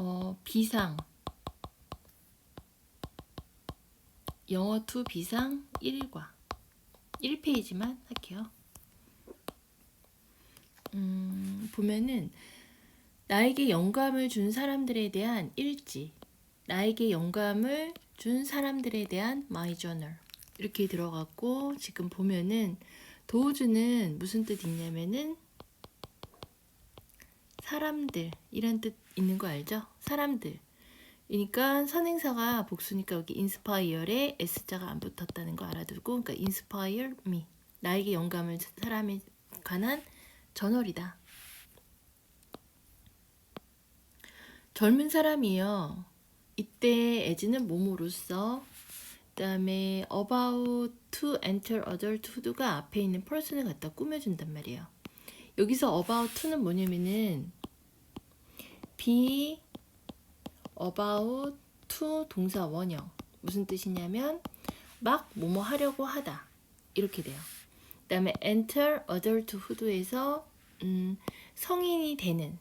어, 비상. 영어 2 비상 1과. 1페이지만 할게요. 음, 보면은 나에게 영감을 준 사람들에 대한 일지, 나에게 영감을 준 사람들에 대한 마이 저널 이렇게 들어갔고 지금 보면은 도우주는 무슨 뜻 있냐면은 사람들 이란 뜻 있는 거 알죠? 사람들. 그러니까 선행사가 복수니까 여기 inspire에 s자가 안 붙었다는 거 알아두고 그러니까 inspire me 나에게 영감을 준 사람에 관한 저널이다. 젊은 사람이요. 이때 as는 뭐뭐로서 그다음에 about to enter adulthood가 앞에 있는 person을 갖다 꾸며준단 말이에요. 여기서 about to는 뭐냐면은 be about to 동사 원형 무슨 뜻이냐면 막 뭐뭐 하려고 하다 이렇게 돼요. 그 다음에 enter adulthood에서 음, 성인이 되는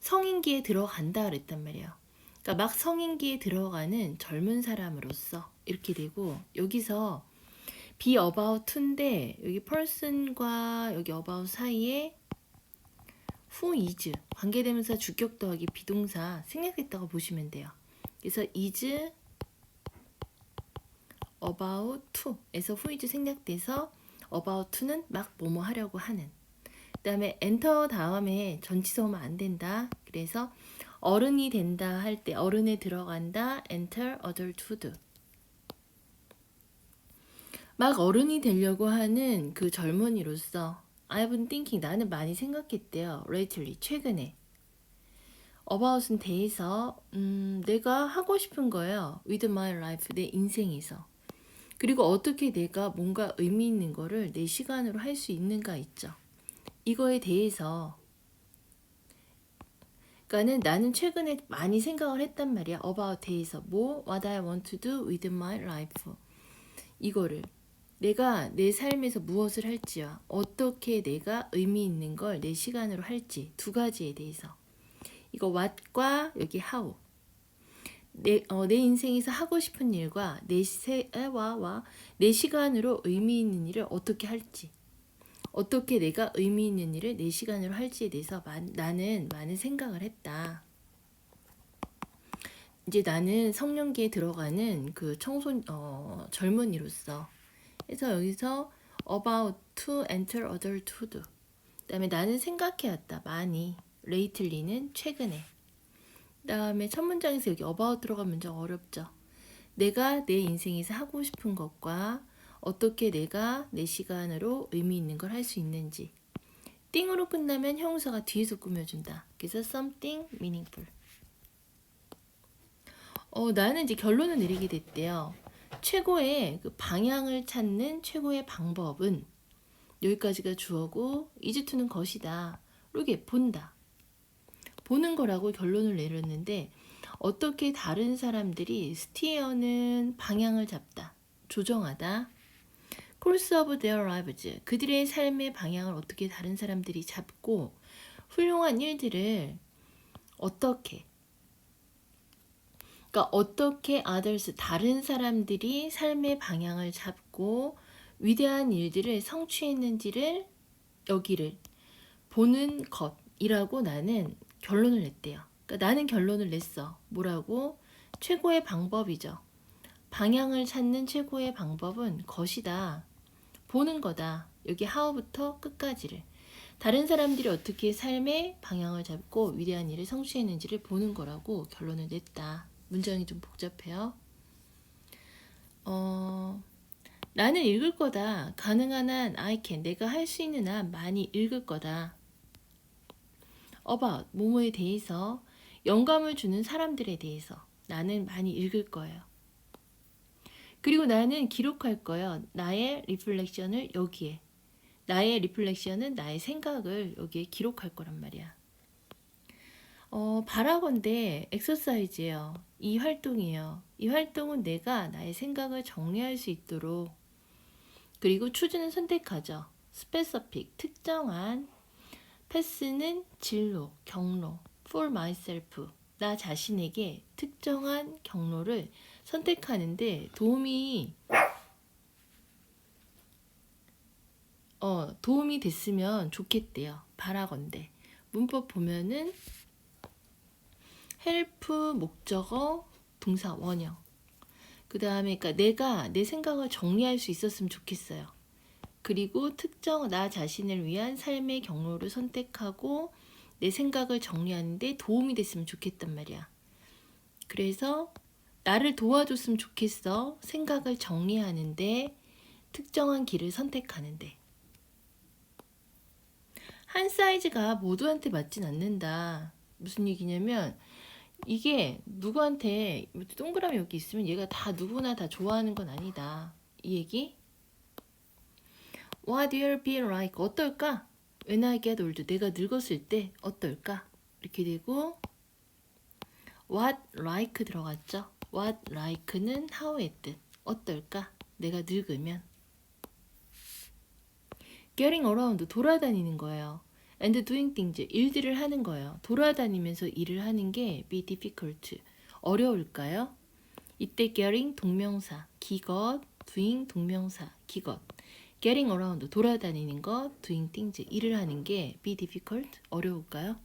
성인기에 들어간다 그랬단 말이에요. 그러니까 막 성인기에 들어가는 젊은 사람으로서 이렇게 되고 여기서 be about to인데 여기 person과 여기 about 사이에 who is 관계대명사 주격 더하기 비동사 생략했다고 보시면 돼요. 그래서 is about to에서 who is 생략돼서 about to는 막 뭐뭐 하려고 하는. 그 다음에 enter 다음에 전치사 오면 안 된다. 그래서 어른이 된다 할 때 어른에 들어간다 enter adulthood. 막 어른이 되려고 하는 그 젊은이로서 I've been thinking 나는 많이 생각했대요. lately 최근에 about은 대해서 음, 내가 하고 싶은 거예요. with my life 내 인생에서 그리고 어떻게 내가 뭔가 의미 있는 거를 내 시간으로 할 수 있는가 있죠. 이거에 대해서 그러니까는 나는 최근에 많이 생각을 했단 말이야. about 대해서 뭐 what I want to do with my life 이거를 내가 내 삶에서 무엇을 할지와 어떻게 내가 의미 있는 걸 내 시간으로 할지 두 가지에 대해서. 이거 what과 여기 how. 내, 어, 내 인생에서 하고 싶은 일과 내 세와 내 시간으로 의미 있는 일을 어떻게 할지. 어떻게 내가 의미 있는 일을 내 시간으로 할지에 대해서 마, 나는 많은 생각을 했다. 이제 나는 성년기에 들어가는 그 청소 어, 젊은이로서 그래서 여기서 about to enter adulthood 그다음에 나는 생각해왔다 많이. lately는 최근에. 그다음에 첫 문장에서 여기 about 들어간 문장 어렵죠. 내가 내 인생에서 하고 싶은 것과 어떻게 내가 내 시간으로 의미 있는 걸 할 수 있는지. 띵으로 끝나면 형용사가 뒤에서 꾸며준다. 그래서 something meaningful. 어, 나는 이제 결론을 내리게 됐대요 최고의 그 방향을 찾는 최고의 방법은 여기까지가 주어고 이즈투는 것이다. 이렇게 본다. 보는 거라고 결론을 내렸는데 어떻게 다른 사람들이 스티어는 방향을 잡다. 조정하다. course of their lives 그들의 삶의 방향을 어떻게 다른 사람들이 잡고 훌륭한 일들을 어떻게 그러니까 어떻게 others 다른 사람들이 삶의 방향을 잡고 위대한 일들을 성취했는지를 여기를 보는 것이라고 나는 결론을 냈대요. 그러니까 나는 결론을 냈어. 뭐라고? 최고의 방법이죠. 방향을 찾는 최고의 방법은 것이다. 보는 거다. 여기 how부터 끝까지를. 다른 사람들이 어떻게 삶의 방향을 잡고 위대한 일을 성취했는지를 보는 거라고 결론을 냈다. 문장이 좀 복잡해요. 어, 나는 읽을 거다. 가능한 한 I can. 내가 할 수 있는 한 많이 읽을 거다. about 뭐뭐에 대해서 영감을 주는 사람들에 대해서 나는 많이 읽을 거예요. 그리고 나는 기록할 거예요. 나의 리플렉션을 여기에. 나의 리플렉션은 나의 생각을 여기에 기록할 거란 말이야. 어, 바라건대 엑서사이즈예요. 이 활동이에요. 이 활동은 내가 나의 생각을 정리할 수 있도록 그리고 추진을 선택하죠. 스페서픽 특정한 패스는 진로, 경로, for myself 나 자신에게 특정한 경로를 선택하는데 도움이 어, 도움이 됐으면 좋겠대요. 바라건대. 문법 보면은 help 목적어 동사 원형. 그 다음에 그러니까 내가 내 생각을 정리할 수 있었으면 좋겠어요. 그리고 특정 나 자신을 위한 삶의 경로를 선택하고 내 생각을 정리하는데 도움이 됐으면 좋겠단 말이야. 그래서 나를 도와줬으면 좋겠어. 생각을 정리하는데 특정한 길을 선택하는데. 한 사이즈가 모두한테 맞진 않는다. 무슨 얘기냐면 이게 누구한테 동그라미 여기 있으면 얘가 다 누구나 다 좋아하는 건 아니다. 이 얘기? What will be like? 어떨까? When I get old. 내가 늙었을 때 어떨까? 이렇게 되고 What like 들어갔죠? What like는 how의 뜻. 어떨까? 내가 늙으면. Getting around 돌아다니는 거예요. And doing things 일들을 하는 거예요. 돌아다니면서 일을 하는 게 be difficult 어려울까요? 이때 getting 동명사 기것, doing 동명사 기것. getting around 돌아다니는 것, doing things 일을 하는 게 be difficult 어려울까요?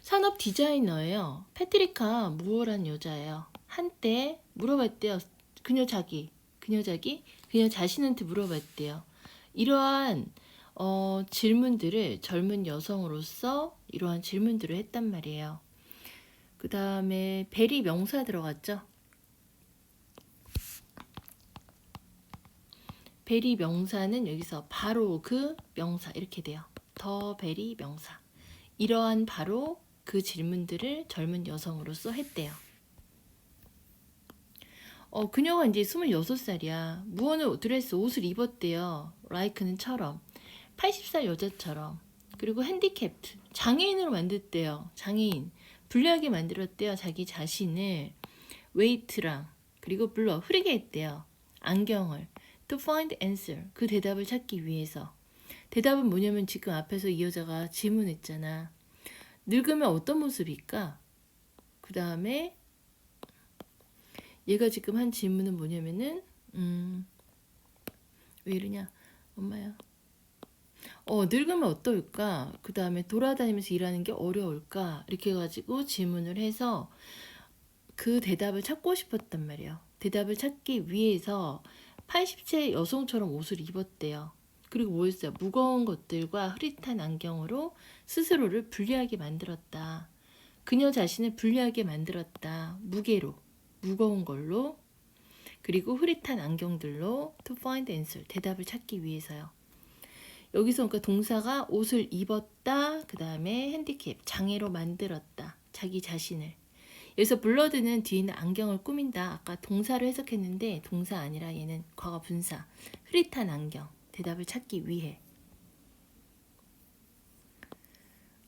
산업 디자이너예요. 패트리카 무어란 여자예요. 한때 물어봤대요. 그녀 자기, 그녀 자기, 그녀 자신한테 물어봤대요. 이러한 어, 질문들을 젊은 여성으로서 이러한 질문들을 했단 말이에요. 그 다음에 베리 명사 들어갔죠. 베리 명사는 여기서 바로 그 명사 이렇게 돼요. 더 베리 명사. 이러한 바로 그 질문들을 젊은 여성으로서 했대요. 어, 그녀가 이제 26살이야. 무언을 드레스 옷을 입었대요. 라이크는 처럼. 80살 여자처럼. 그리고 핸디캡트. 장애인으로 만들대요. 장애인. 불리하게 만들었대요. 자기 자신을. 웨이트랑. 그리고 물러 흐리게 했대요. 안경을. To find answer. 그 대답을 찾기 위해서. 대답은 뭐냐면 지금 앞에서 이 여자가 질문했잖아. 늙으면 어떤 모습일까? 그 다음에 얘가 지금 한 질문은 뭐냐면은 음, 왜 이러냐 엄마야 어 늙으면 어떨까? 그 다음에 돌아다니면서 일하는 게 어려울까? 이렇게 해가지고 질문을 해서 그 대답을 찾고 싶었단 말이에요. 대답을 찾기 위해서 80세 여성처럼 옷을 입었대요. 그리고 뭐였어요? 무거운 것들과 흐릿한 안경으로 스스로를 불리하게 만들었다. 그녀 자신을 불리하게 만들었다. 무게로 무거운 걸로. 그리고 흐릿한 안경들로 to find answer 대답을 찾기 위해서요. 여기서 그러니까 동사가 옷을 입었다 그 다음에 핸디캡 장애로 만들었다 자기 자신을. 여기서 블러드는 뒤에는 안경을 꾸민다. 아까 동사로 해석했는데 동사 아니라 얘는 과거 분사 흐릿한 안경 대답을 찾기 위해.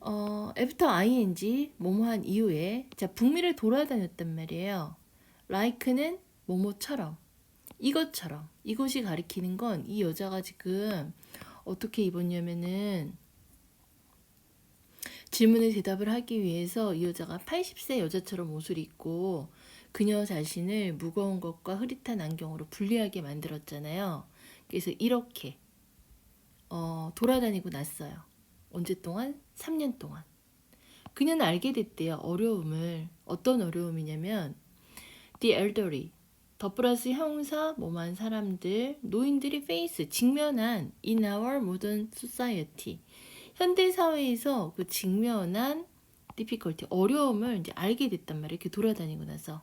어, after ing 뭐뭐한 이후에 자 북미를 돌아다녔단 말이에요. like는 뭐뭐처럼 이것처럼. 이것이 가리키는 건 이 여자가 지금 어떻게 입었냐면은 질문에 대답을 하기 위해서 이 여자가 80세 여자처럼 옷을 입고 그녀 자신을 무거운 것과 흐릿한 안경으로 불리하게 만들었잖아요. 그래서 이렇게 어, 돌아다니고 났어요. 언제 동안? 3년 동안. 그녀는 알게 됐대요. 어려움을. 어떤 어려움이냐면 the elderly 더 플러스 형사 뭐만 사람들 노인들이 face 직면한 in our modern society 현대 사회에서 그 직면한 difficulty 어려움을 이제 알게 됐단 말이에요. 이렇게 돌아다니고 나서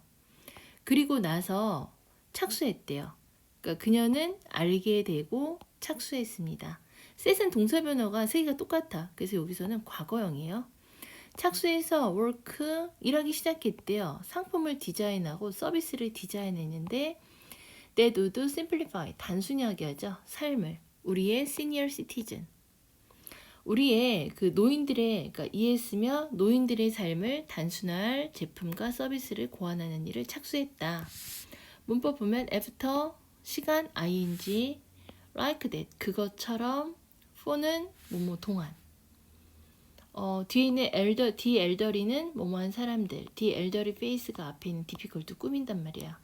그리고 나서 착수했대요. 그러니까 그녀는 알게 되고 착수했습니다. 셋은 동사 변화가 세 개가 똑같아. 그래서 여기서는 과거형이에요. 착수해서 work 일하기 시작했대요. 상품을 디자인하고 서비스를 디자인했는데 that would simplify 단순하게 하죠. 삶을 우리의 senior citizen 우리의 그 노인들의 그러니까 이해했으며 노인들의 삶을 단순할 제품과 서비스를 고안하는 일을 착수했다. 문법 보면 after 시간 ing like that 그것처럼 for는 뭐뭐 동안 어, 뒤에 있는 엘더, 디 엘더리는 뭐뭐한 사람들, 디 엘더리 페이스가 앞에 있는 디피컬트 꾸민단 말이야.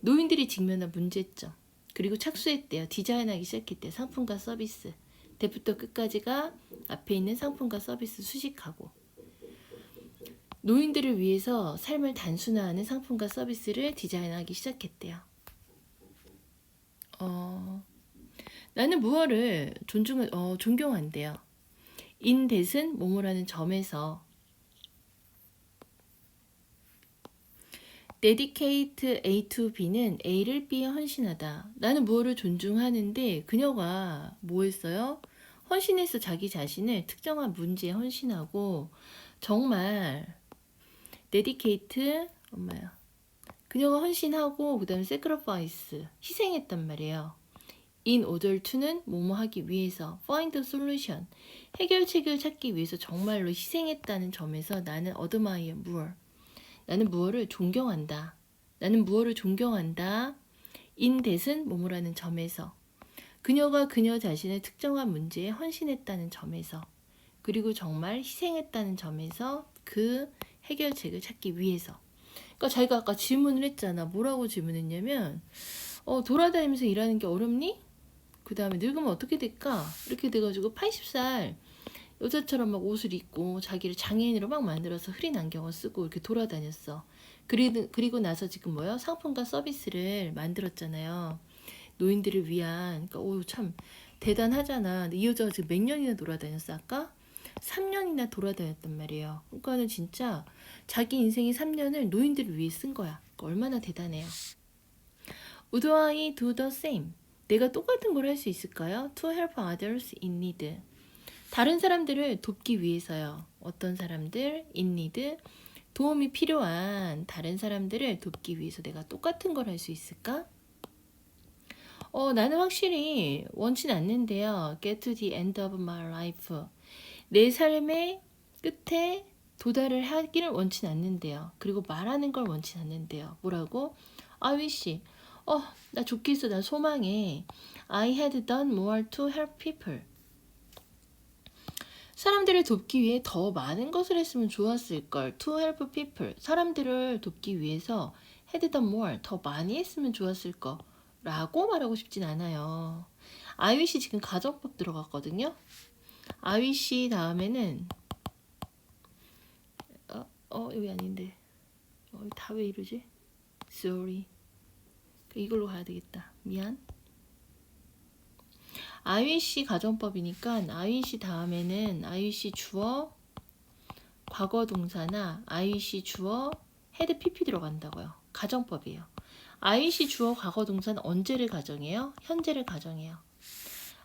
노인들이 직면한 문제점, 그리고 착수했대요. 디자인하기 시작했대요. 상품과 서비스. 대부터 끝까지가 앞에 있는 상품과 서비스 수식하고. 노인들을 위해서 삶을 단순화하는 상품과 서비스를 디자인하기 시작했대요. 어, 나는 무엇을 존중, 어, 존경한대요. In that은 뭐뭐라는 점에서 dedicate A to B는 A를 B에 헌신하다. 나는 무엇을 존중하는데 그녀가 뭐 했어요? 헌신해서 자기 자신을 특정한 문제에 헌신하고 정말 dedicate 엄마야. 그녀가 헌신하고 그다음에 sacrifice 희생했단 말이에요. In order to는 뭐뭐 하기 위해서 find solution 해결책을 찾기 위해서 정말로 희생했다는 점에서 나는 어드마이어 무얼 나는 무엇을 존경한다. 나는 무엇을 존경한다. in that은 뭐뭐라는 점에서 그녀가 그녀 자신의 특정한 문제에 헌신했다는 점에서 그리고 정말 희생했다는 점에서 그 해결책을 찾기 위해서 그러니까 자기가 아까 질문을 했잖아. 뭐라고 질문했냐면 어, 돌아다니면서 일하는 게 어렵니? 그 다음에 늙으면 어떻게 될까? 이렇게 돼가지고 80살 여자처럼 막 옷을 입고 자기를 장애인으로 막 만들어서 흐린 안경을 쓰고 이렇게 돌아다녔어. 그리고, 그리고 나서 지금 뭐요? 상품과 서비스를 만들었잖아요. 노인들을 위한. 그러니까 오, 참 대단하잖아. 이 여자가 지금 몇 년이나 돌아다녔어? 아까? 3년이나 돌아다녔단 말이에요. 그러니까는 진짜 자기 인생의 3년을 노인들을 위해 쓴 거야. 그러니까 얼마나 대단해요. Would I do the same? 내가 똑같은 걸 할 수 있을까요? To help others in need. 다른 사람들을 돕기 위해서요. 어떤 사람들 in need 도움이 필요한 다른 사람들을 돕기 위해서 내가 똑같은 걸 할 수 있을까? 어, 나는 확실히 원치는 않는데요. Get to the end of my life. 내 삶의 끝에 도달을 하기를 원치는 않는데요. 그리고 말하는 걸 원치는 않는데요. 뭐라고? I wish. 어, 나 좋겠어. 나 소망해. I had done more to help people. 사람들을 돕기 위해 더 많은 것을 했으면 좋았을 걸. To help people. 사람들을 돕기 위해서 had done more. 더 많이 했으면 좋았을 거. 라고 말하고 싶진 않아요. I wish 지금 가정법 들어갔거든요. I wish 다음에는 어, 어 여기 아닌데. 어, 다 왜 이러지? Sorry. 이걸로 가야 되겠다. 미안. IWC 가정법이니까 IWC 다음에는 IWC 주어 과거 동사나 IWC 주어 헤드 PP 들어간다고요. 가정법이에요. IWC 주어 과거 동사는 언제를 가정해요? 현재를 가정해요.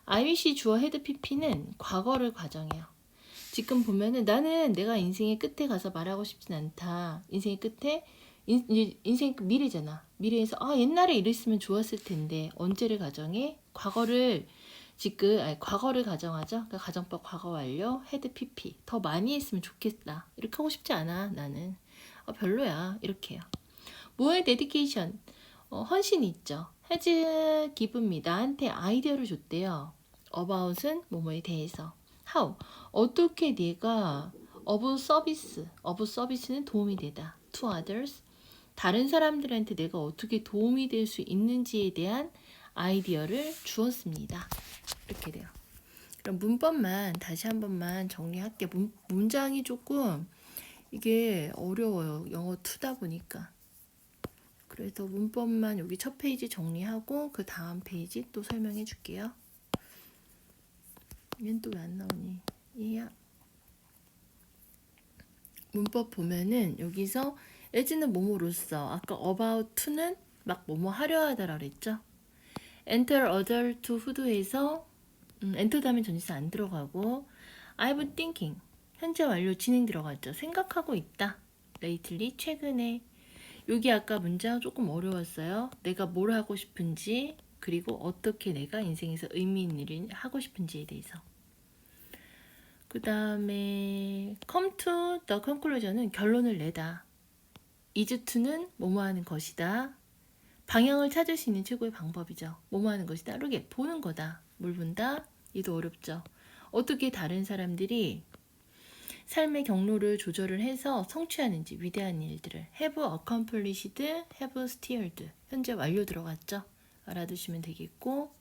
IWC 주어 헤드 PP는 과거를 가정해요. 지금 보면은 나는 내가 인생의 끝에 가서 말하고 싶진 않다. 인생의 끝에 인, 인생 미래잖아. 미래에서 아 옛날에 이랬으면 좋았을 텐데 언제를 가정해? 과거를 지금 아니, 과거를 가정하죠. 그러니까 가정법 과거 완료 헤드 PP 더 많이 했으면 좋겠다. 이렇게 하고 싶지 않아 나는 어, 별로야 이렇게요. 뭐에 데디케이션 어, 헌신이 있죠. given me 나한테 아이디어를 줬대요. about은 뭐뭐에 대해서 how 어떻게 네가 of 서비스 of 서비스는 도움이 되다 to others 다른 사람들한테 내가 어떻게 도움이 될 수 있는지에 대한 아이디어를 주었습니다. 이렇게 돼요. 그럼 문법만 다시 한 번만 정리할게요. 문, 문장이 조금 이게 어려워요. 영어 2다 보니까. 그래서 문법만 여기 첫 페이지 정리하고 그 다음 페이지 또 설명해 줄게요. 얘는 또 왜 안 나오니? 얘야. 문법 보면은 여기서 as는 뭐뭐로써 아까 about to는 막 뭐뭐 하려 하다라 그랬죠? enter who도해서 음, enter 다음에 전치사 안 들어가고 I've thinking 현재 완료 진행 들어갔죠. 생각하고 있다. lately 최근에 여기 아까 문장 조금 어려웠어요. 내가 뭘 하고 싶은지 그리고 어떻게 내가 인생에서 의미 있는 일을 하고 싶은지에 대해서. 그 다음에 come to the conclusion은 결론을 내다. To는 뭐뭐 하는 것이다. 방향을 찾을 수 있는 최고의 방법이죠. 뭐뭐 하는 것이다. 이렇게 보는 거다. 뭘 본다? 이도 어렵죠. 어떻게 다른 사람들이 삶의 경로를 조절을 해서 성취하는지 위대한 일들을 have accomplished, have steered 현재 완료 들어갔죠. 알아두시면 되겠고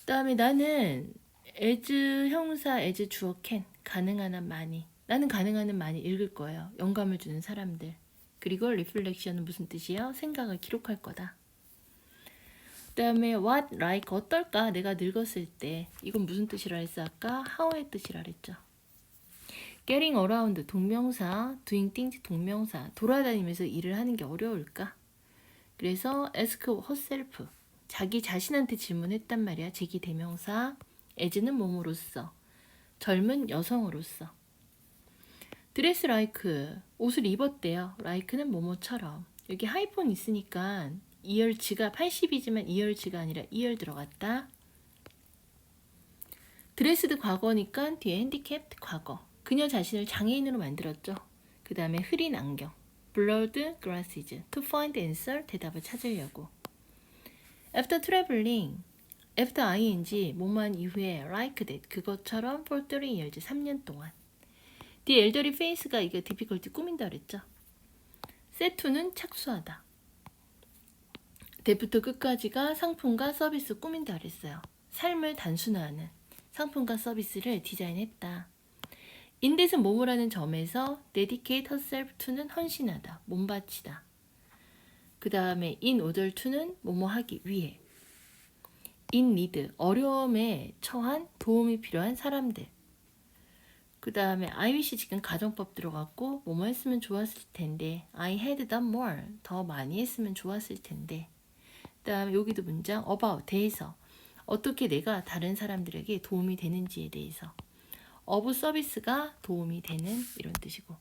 그 다음에 나는 as 형사 as 주어 can 가능한 한 많이 나는 가능한 한 많이 읽을 거예요. 영감을 주는 사람들 그리고 reflection은 무슨 뜻이에요? 생각을 기록할 거다. 그 다음에 what like 어떨까 내가 늙었을 때 이건 무슨 뜻이라 했어 아까 how의 뜻이라 그랬죠. getting around 동명사, doing things 동명사, 돌아다니면서 일을 하는 게 어려울까? 그래서 ask herself, 자기 자신한테 질문했단 말이야. 제기 대명사, as는 몸으로서, 젊은 여성으로서. 드레스 라이크, 옷을 입었대요. 라이크는 뭐뭐처럼. 여기 하이폰 있으니까 이열치가 80이지만 이열치가 아니라 이열 들어갔다. 드레스드 과거니까 뒤에 핸디캡 과거. 그녀 자신을 장애인으로 만들었죠. 그 다음에 흐린 안경. blurred glasses. to find answer. 대답을 찾으려고. after traveling. after ing. 뭐만 이후에 like that. 그것처럼 for three years. 3년 동안. The elderly face가 이게 difficulty 꾸민다 그랬죠. to는 착수하다. 대부터 끝까지가 상품과 서비스 꾸민다 그랬어요. 삶을 단순화하는 상품과 서비스를 디자인했다. 인댓은 뭐뭐라는 점에서 dedicate herself to는 헌신하다, 몸바치다. 그 다음에 in order to는 뭐뭐 하기 위해. in need, 어려움에 처한 도움이 필요한 사람들. 그 다음에 I wish 지금 가정법 들어갔고 뭐뭐 했으면 좋았을 텐데 I had done more, 더 많이 했으면 좋았을 텐데. 그 다음에 여기도 문장 about, 대해서. 어떻게 내가 다른 사람들에게 도움이 되는지에 대해서. 어부 서비스가 도움이 되는 이런 뜻이고